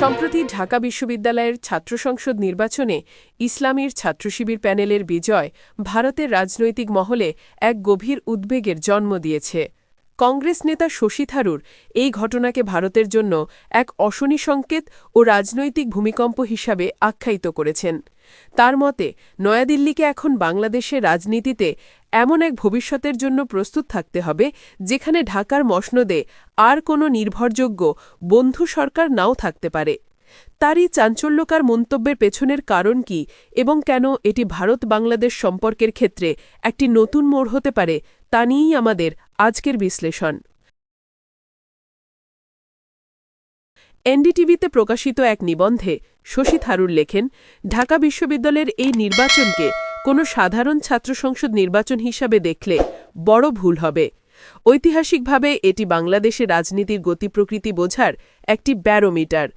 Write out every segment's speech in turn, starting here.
সম্প্রতি ঢাকা বিশ্ববিদ্যালয়ের ছাত্র সংসদ নির্বাচনে ইসলামীর ছাত্রশিবির প্যানেলের বিজয় ভারতের রাজনৈতিক মহলে এক গভীর উদ্বেগের জন্ম দিয়েছে। কংগ্রেস নেতা শশী থারুর এই ঘটনাকে ভারতের জন্য এক অশনি সংকেত ও রাজনৈতিক ভূমিকম্প হিসাবে আখ্যায়িত করেছেন। তার মতে, নয়াদিল্লিকে এখন বাংলাদেশের রাজনীতিতে এমন এক ভবিষ্যতের জন্য প্রস্তুত থাকতে হবে, যেখানে ঢাকার মসনদে আর কোনো নির্ভরযোগ্য বন্ধু সরকার নাও থাকতে পারে। তারই চাঞ্চল্যকার মন্তব্যের পেছনের কারণ কি এবং কেন এটি ভারত বাংলাদেশ সম্পর্কের ক্ষেত্রে একটি নতুন মোড় হতে পারে, তা নিয়েই আমাদের আজকের বিশ্লেষণ। এনডিটিভিতে প্রকাশিত এক নিবন্ধে শশী থারুর লেখেন, ঢাকা বিশ্ববিদ্যালয়ের এই নির্বাচনকে কোনো সাধারণ ছাত্র সংসদ নির্বাচন হিসাবে দেখলে বড় ভুল হবে। ঐতিহাসিকভাবে এটি বাংলাদেশের রাজনীতির গতি প্রকৃতি বোঝার একটি ব্যারোমিটার।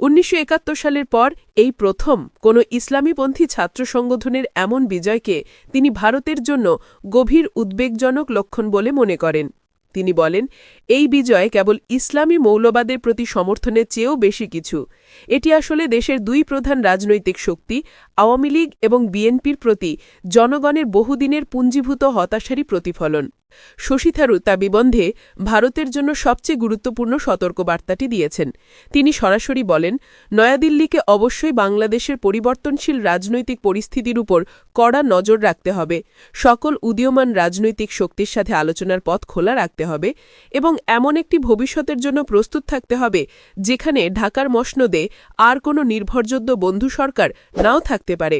উনিশশো একাত্তর সালের পর এই প্রথম কোনো ইসলামীপন্থী ছাত্র সংগঠনের এমন বিজয়কে তিনি ভারতের জন্য গভীর উদ্বেগজনক লক্ষণ বলে মনে করেন। তিনি বলেন, এই বিজয় কেবল ইসলামী মৌলবাদের প্রতি সমর্থনের চেয়েও বেশি কিছু। এটি আসলে দেশের দুই প্রধান রাজনৈতিক শক্তি, আওয়ামী লীগ এবং বিএনপির প্রতি জনগণের বহুদিনের পুঞ্জীভূত হতাশারই প্রতিফলন। শশী থারুর তা বিবন্ধে ভারতের জন্য সবচেয়ে গুরুত্বপূর্ণ সতর্কবার্তাটি দিয়েছেন। তিনি সরাসরি বলেন, নয়াদিল্লিকে অবশ্যই বাংলাদেশের পরিবর্তনশীল রাজনৈতিক পরিস্থিতির উপর কড়া নজর রাখতে হবে, সকল উদীয়মান রাজনৈতিক শক্তির সাথে আলোচনার পথ খোলা রাখতে হবে এবং এমন একটি ভবিষ্যতের জন্য প্রস্তুত থাকতে হবে যেখানে ঢাকার মসনদে আর কোনো নির্ভরযোগ্য বন্ধু সরকার নাও থাকতে পারে।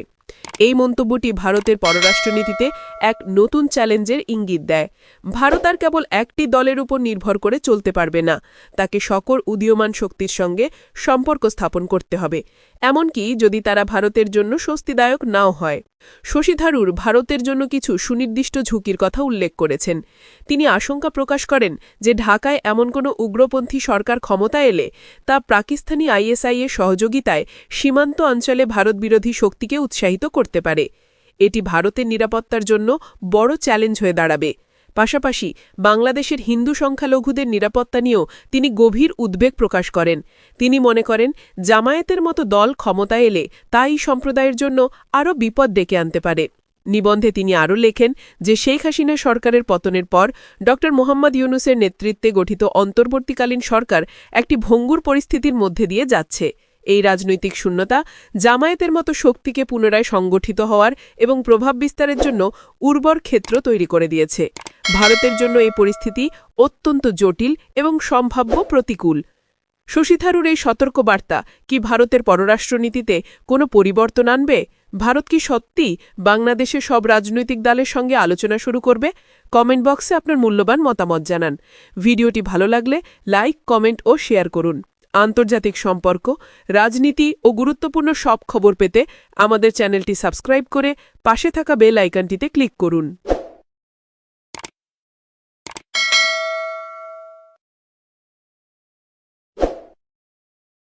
এই মন্তব্যটি ভারতের পররাষ্ট্রনীতিতে এক নতুন চ্যালেঞ্জের ইঙ্গিত দেয়। ভারত আর কেবল একটি দলের উপর নির্ভর করে চলতে পারবে না। তাকে সকল উদীয়মান শক্তির সঙ্গে সম্পর্ক স্থাপন করতে হবে। এমনকি যদি তারা ভারতের জন্য স্বস্তিদায়ক নাও হয়। শশী থারুর ভারতের জন্য কিছু সুনির্দিষ্ট ঝুঁকির কথা উল্লেখ করেছেন। তিনি আশঙ্কা প্রকাশ করেন যে ঢাকায় এমন কোনো উগ্রপন্থী সরকার ক্ষমতা এলে তা পাকিস্তানি আইএসআই এর সহযোগিতায় সীমান্ত অঞ্চলে ভারত বিরোধী শক্তিকে উৎসাহিত করতে পারে। এটি ভারতের নিরাপত্তার জন্য বড় চ্যালেঞ্জ হয়ে দাঁড়াবে। পাশাপাশি বাংলাদেশের হিন্দু সংখ্যালঘুদের নিরাপত্তা নিয়েও তিনি গভীর উদ্বেগ প্রকাশ করেন। তিনি মনে করেন, জামায়াতের মতো দল ক্ষমতা এলে তা এই সম্প্রদায়ের জন্য আরও বিপদ ডেকে আনতে পারে। নিবন্ধে তিনি আরও লেখেন যে, শেখ হাসিনা সরকারের পতনের পর ড. মোহাম্মদ ইউনুসের নেতৃত্বে গঠিত অন্তর্বর্তীকালীন সরকার একটি ভঙ্গুর পরিস্থিতির মধ্যে দিয়ে যাচ্ছে। এই রাজনৈতিক শূন্যতা জামায়াতের মতো শক্তিকে পুনরায় সংগঠিত হওয়ার এবং প্রভাব বিস্তারের জন্য উর্বর ক্ষেত্র তৈরি করে দিয়েছে। ভারতের জন্য এই পরিস্থিতি অত্যন্ত জটিল এবং সম্ভাব্য প্রতিকূল। শশী থারুর এই সতর্কবার্তা কি ভারতের পররাষ্ট্রনীতিতে কোনো পরিবর্তন আনবে? ভারত কি সত্যি বাংলাদেশের সব রাজনৈতিক দলের সঙ্গে আলোচনা শুরু করবে? কমেন্ট বক্সে আপনার মূল্যবান মতামত জানান। ভিডিওটি ভালো লাগলে লাইক, কমেন্ট ও শেয়ার করুন। আন্তর্জাতিক সম্পর্ক, রাজনীতি ও গুরুত্বপূর্ণ সব খবর পেতে আমাদের চ্যানেলটি সাবস্ক্রাইব করে পাশে থাকা বেল আইকনটিতে ক্লিক করুন।